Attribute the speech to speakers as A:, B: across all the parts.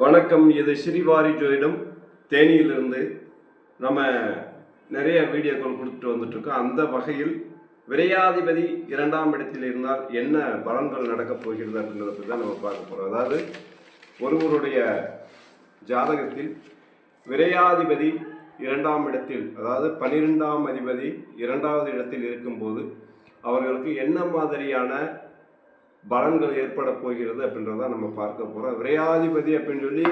A: வணக்கம் இது ஸ்ரீவாரி ஜோயிடம் தேனியிலிருந்து நம்ம நிறைய வீடியோக்கள் கொடுத்துட்டு வந்துட்டுருக்கோம். அந்த வகையில் விரையாதிபதி இரண்டாம் இடத்தில் இருந்தால் என்ன பலன்கள் நடக்கப் போகிறது அப்படின்றத பற்றி தான் நம்ம பார்க்க போகிறோம் அதாவது ஒருவருடைய ஜாதகத்தில் விரையாதிபதி இரண்டாம் இடத்தில் அதாவது பன்னிரெண்டாம் அதிபதி இரண்டாவது இடத்தில் இருக்கும்போது அவர்களுக்கு என்ன மாதிரியான பலன்கள் ஏற்பட போகிறது அப்படின்றத நம்ம பார்க்க போகிறோம் விரையாதிபதி அப்படின்னு சொல்லி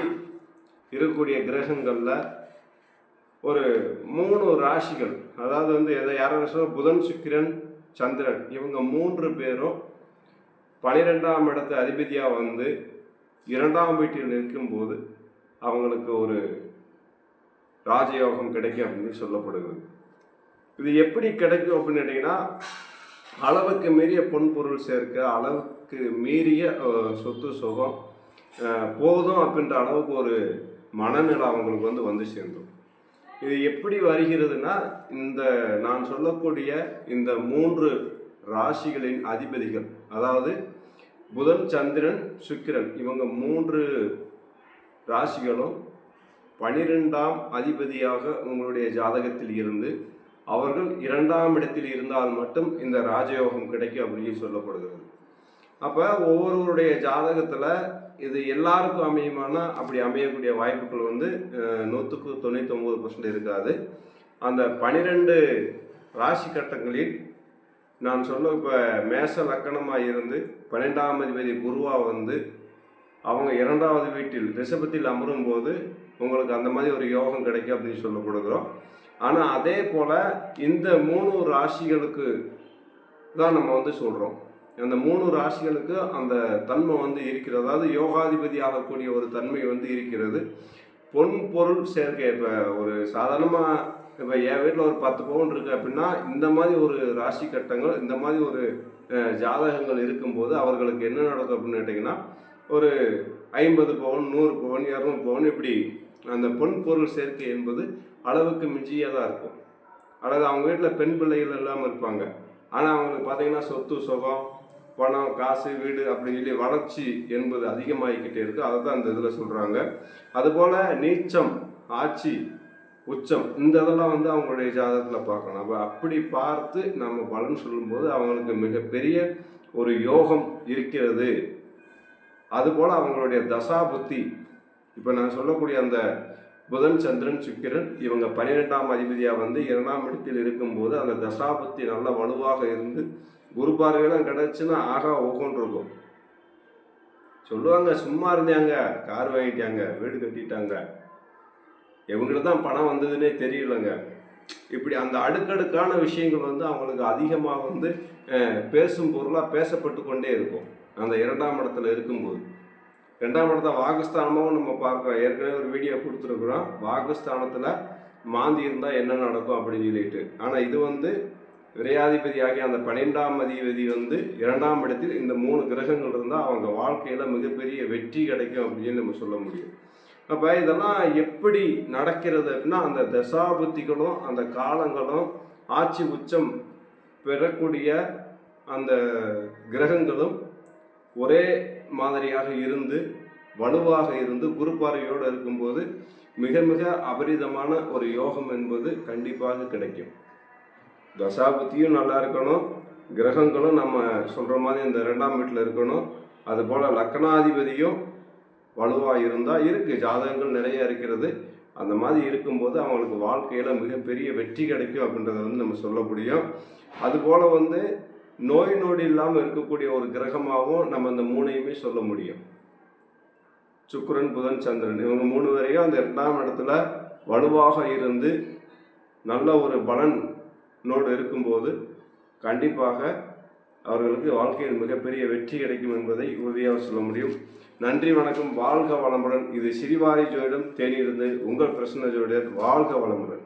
A: இருக்கக்கூடிய கிரகங்களில் ஒரு மூணு ராசிகள் அதாவது வந்து எதை யாரும் சொல்ல புதன் சுக்கிரன் சந்திரன். இவங்க மூன்று பேரும் பனிரெண்டாம் இடத்து அதிபதியாக வந்து இரண்டாம் வீட்டில் நிற்கும்போது அவங்களுக்கு ஒரு ராஜயோகம் கிடைக்கும் அப்படின்னு சொல்லப்படுகிறது. இது எப்படி கிடைக்கும் அப்படின்னு கேட்டிங்கன்னா அளவுக்கு மீறிய பொன் பொருள் சேர்க்க அளவுக்கு மீறிய சொத்து சுகம் போதும் அப்படின்ற அளவுக்கு ஒரு மனநிலை அவங்களுக்கு வந்து வந்து சேர்ந்தோம் இது எப்படி வருகிறதுனா இந்த நான் சொல்லக்கூடிய இந்த மூன்று ராசிகளின் அதிபதிகள் அதாவது புதன் சந்திரன் சுக்கிரன் இவங்க மூன்று ராசிகளும் பனிரெண்டாம் அதிபதியாக உங்களுடைய ஜாதகத்தில் இருந்து அவர்கள் இரண்டாம் இடத்தில் இருந்தால் மட்டும் இந்த ராஜயோகம் கிடைக்கும் அப்படின்னு சொல்லப்படுகிறது. அப்போ ஒவ்வொருவருடைய ஜாதகத்தில் இது எல்லாருக்கும் அமையுமானா? அப்படி அமையக்கூடிய வாய்ப்புகள் வந்து நூற்றுக்கு நூற்றுக்கு தொண்ணூத்தொம்பது பர்சன்ட் இருக்காது. அந்த பனிரெண்டு ராசி கட்டங்களில் நான் சொல்ல இப்போ மேச லக்கணமாக இருந்து பன்னெண்டாம் அதிபதி குருவாக வந்து அவங்க இரண்டாவது வீட்டில் ரிஷபத்தில் அமரும் போது உங்களுக்கு அந்த மாதிரி ஒரு யோகம் கிடைக்கும் அப்படின்னு சொல்லப்படுகிறோம். ஆனால் அதே போல் இந்த மூணு ராசிகளுக்கு தான் நம்ம வந்து சொல்கிறோம் அந்த மூணு ராசிகளுக்கு அந்த தன்மை வந்து இருக்கிறது. அதாவது யோகாதிபதி ஆகக்கூடிய ஒரு தன்மை வந்து இருக்கிறது. பொன் பொருள் சேர்க்கை. இப்போ ஒரு சாதாரணமாக இப்போ என் வீட்டில் ஒரு பத்து பவுன் இருக்குது அப்படின்னா இந்த மாதிரி ஒரு ராசி கட்டங்கள் இந்த மாதிரி ஒரு ஜாதகங்கள் இருக்கும்போது அவர்களுக்கு என்ன நடக்கும் அப்படின்னு கேட்டிங்கன்னா ஒரு ஐம்பது பவுன் நூறு பவுன் இரநூறு பவுன் இப்படி அந்த பொன் பொருள் சேர்க்கை என்பது அளவுக்கு மிஞ்சியதாக இருக்கும். அதாவது அவங்க வீட்டில் பெண் பிள்ளைகள் இல்லாமல் இருப்பாங்க. ஆனால் அவங்களுக்கு பார்த்தீங்கன்னா சொத்து சுகம் பணம் காசு வீடு அப்படின்னு சொல்லி வளர்ச்சி என்பது அதிகமாகிக்கிட்டே இருக்குது அதை தான் அந்த இதில் சொல்கிறாங்க அதுபோல் நீச்சம் ஆட்சி உச்சம் இந்த இதெல்லாம் வந்து அவங்களுடைய ஜாதகத்தில் பார்க்கணும் அப்போ அப்படி பார்த்து நம்ம பலன் சொல்லும்போது அவங்களுக்கு மிகப்பெரிய ஒரு யோகம் இருக்கிறது. அதுபோல் அவங்களுடைய தசா புத்தி இப்போ நான் சொல்லக்கூடிய அந்த புதன் சந்திரன் சுக்கிரன் இவங்க பன்னிரெண்டாம் அதிபதியாக வந்து இரண்டாம் இடத்தில் இருக்கும்போது அந்த தசாபத்தி நல்ல வலுவாக இருந்து குரு பார்வையெல்லாம் கிடச்சுன்னா ஆகா ஓகோன்னு இருக்கும். சொல்லுவாங்க சும்மா இருந்தாங்க கார் வாங்கிட்டாங்க வீடு கட்டிட்டாங்க. இவங்களுக்கு தான் பணம் வந்ததுன்னே தெரியலங்க. இப்படி அந்த அடுக்கடுக்கான விஷயங்கள் வந்து அவங்களுக்கு அதிகமாக வந்து பேசும் பொருளாக பேசப்பட்டு கொண்டே இருக்கும். அந்த இரண்டாம் இடத்துல இருக்கும்போது. ரெண்டாம் இடத்த வாக்குஸ்தானமும் நம்ம பார்க்குறோம். ஏற்கனவே ஒரு வீடியோ கொடுத்துருக்குறோம். வாக்குஸ்தானத்தில் மாந்தி இருந்தால் என்ன நடக்கும் அப்படின்னு சொல்லிட்டு. ஆனால் இது வந்து விரையாதிபதி ஆகிய அந்த பன்னிரெண்டாம் அதிபதி வந்து இரண்டாம் இடத்தில் இந்த மூணு கிரகங்கள் இருந்தால் அவங்க வாழ்க்கையில் மிகப்பெரிய வெற்றி கிடைக்கும் அப்படின்னு நம்ம சொல்ல முடியும். அப்போ இதெல்லாம் எப்படி நடக்கிறது அப்படின்னா அந்த தசாபுத்திகளும் அந்த காலங்களும் ஆட்சி உச்சம் பெறக்கூடிய அந்த கிரகங்களும் ஒரே மாதிரியாக இருந்து வலுவாக இருந்து குரு பார்வையோடு இருக்கும்போது மிக மிக அபரிதமான ஒரு யோகம் என்பது கண்டிப்பாக கிடைக்கும். தசாபுத்தியும் நல்லா இருக்கணும். கிரகங்களும் நம்ம சொல்கிற மாதிரி இந்த ரெண்டாம் வீட்டில் இருக்கணும். அதுபோல் லக்னாதிபதியும் வலுவாக இருந்தால் இருக்குது ஜாதகங்கள் நிறைய இருக்கிறது. அந்த மாதிரி இருக்கும்போது அவங்களுக்கு வாழ்க்கையில் மிகப்பெரிய வெற்றி கிடைக்கும் அப்படின்றத வந்து நம்ம சொல்ல முடியும். அதுபோல் வந்து நோய் நொடி இல்லாமல் இருக்கக்கூடிய ஒரு கிரகமாகவும் நம்ம இந்த மூணையுமே சொல்ல முடியும். சுக்கரன் புதன் சந்திரன் இவங்க மூணு வரையும் அந்த இரண்டாம் இடத்துல வலுவாக இருந்து நல்ல ஒரு பலனோடு இருக்கும்போது கண்டிப்பாக அவர்களுக்கு வாழ்க்கையில் மிகப்பெரிய வெற்றி கிடைக்கும் என்பதை உறுதியாக சொல்ல முடியும். நன்றி வணக்கம் வாழ்க வளமுடன். இது சிறிவாரி ஜோதிடம் தேனியிருந்து உங்கள் பிரசன்ன ஜோதிடர் வாழ்க வளமுடன்.